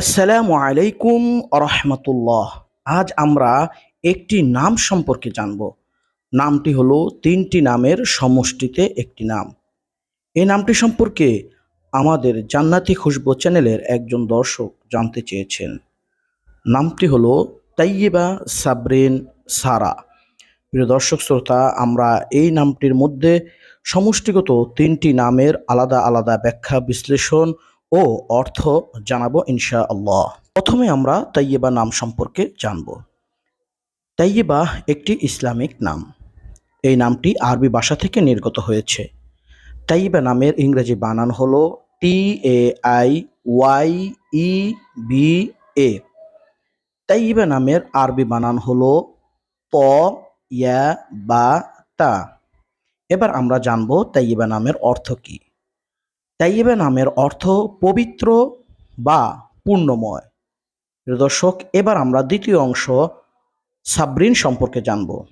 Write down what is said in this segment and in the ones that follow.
আসসালামু আলাইকুম রহমতুল্লাহ আজ আমরা একটি নাম সম্পর্কে জানব। নামটি হলো তিনটি নামের সমষ্টিতে একটি নাম। এই নামটি সম্পর্কে আমাদের জান্নাতি খুশবু চ্যানেলের একজন দর্শক জানতে চেয়েছেন। নামটি হলো তাইয়েবা সাবরিন সারা। প্রিয় দর্শক শ্রোতা, আমরা এই নামটির মধ্যে সমষ্টিগত তিনটি নামের আলাদা আলাদা ব্যাখ্যা বিশ্লেষণ ও অর্থ জানাব ইনশা আল্লাহ প্রথমে আমরা তাইয়েবা নাম সম্পর্কে জানব। তাইয়েবা একটি ইসলামিক নাম। এই নামটি আরবি ভাষা থেকে নির্গত হয়েছে। তাইয়েবা নামের ইংরেজি বানান হল T A I Y E B A Taiyeba নামের আরবি বানান হল ত ইয়া বা তা এবার আমরা জানব তাইয়েবা নামের অর্থ কী। তাইয়েবা নামের অর্থ পবিত্র বা পূর্ণময়। দর্শক, এবার আমরা দ্বিতীয় অংশ, সাবরিন সম্পর্কে জানব।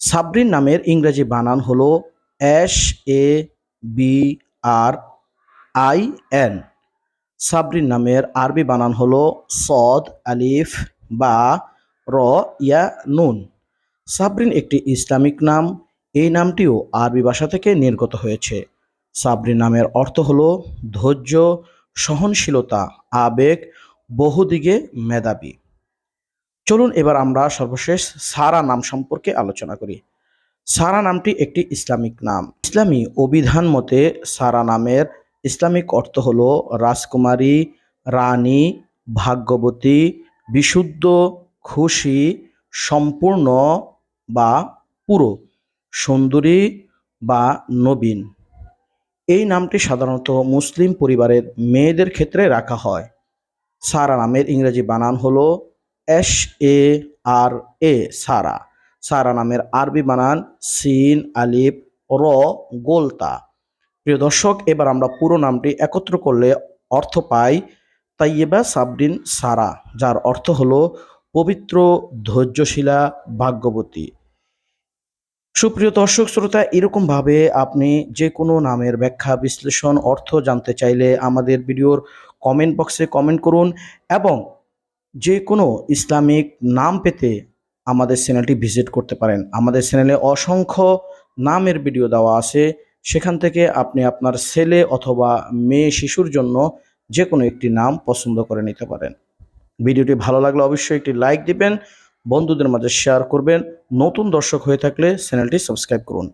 সাবরিন নামের ইংরেজি বানান হল S A B R I N. Sabrin নামের আরবি বানান হল সদ, আলিফ বা র, ইয়া, নুন। সাবরিন একটি ইসলামিক নাম। এই নামটিও আরবি ভাষা থেকে নির্গত হয়েছে। সাবরিন নামের অর্থ হল ধৈর্য, সহনশীলতা, আবেগ, বহুদিকে মেধাবী। চলুন এবার আমরা সর্বশেষ সারা নাম সম্পর্কে আলোচনা করি। সারা নামটি একটি ইসলামিক নাম। ইসলামী অভিধান মতে সারা নামের ইসলামিক অর্থ হল রাজকুমারী, রানী, ভাগ্যবতী, বিশুদ্ধ, খুশি, সম্পূর্ণ বা পুরো, সুন্দরী বা নবীন। এই নামটি সাধারণত মুসলিম পরিবারের মেয়েদের ক্ষেত্রে রাখা হয়। সারা নামের ইংরেজি বানান হলো এস এ আর এ সারা। সারা নামের আরবি বানান সিন, আলিফ, র, গোলতা। প্রিয় দর্শক, এবার আমরা পুরো নামটি একত্র করলে অর্থ পাই তাইয়েবা সাবরিন সারা, যার অর্থ হলো পবিত্র, ধৈর্যশীলা, ভাগ্যবতী। সুপ্রিয় দর্শক শ্রোতা, এরকমভাবে আপনি যে কোনো নামের ব্যাখ্যা, বিশ্লেষণ, অর্থ জানতে চাইলে আমাদের ভিডিওর কমেন্ট বক্সে কমেন্ট করুন এবং যে কোনো ইসলামিক নাম পেতে আমাদের চ্যানেলটি ভিজিট করতে পারেন। আমাদের চ্যানেলে অসংখ্য নামের ভিডিও দেওয়া আছে। সেখান থেকে আপনি আপনার ছেলে অথবা মেয়ে, শিশুর জন্য যে কোনো একটি নাম পছন্দ করে নিতে পারেন। ভিডিওটি ভালো লাগলে অবশ্যই একটি লাইক দিবেন। বন্ধুদের মাঝে শেয়ার করবেন। নতুন দর্শক হয়ে থাকলে চ্যানেলটি সাবস্ক্রাইব করুন।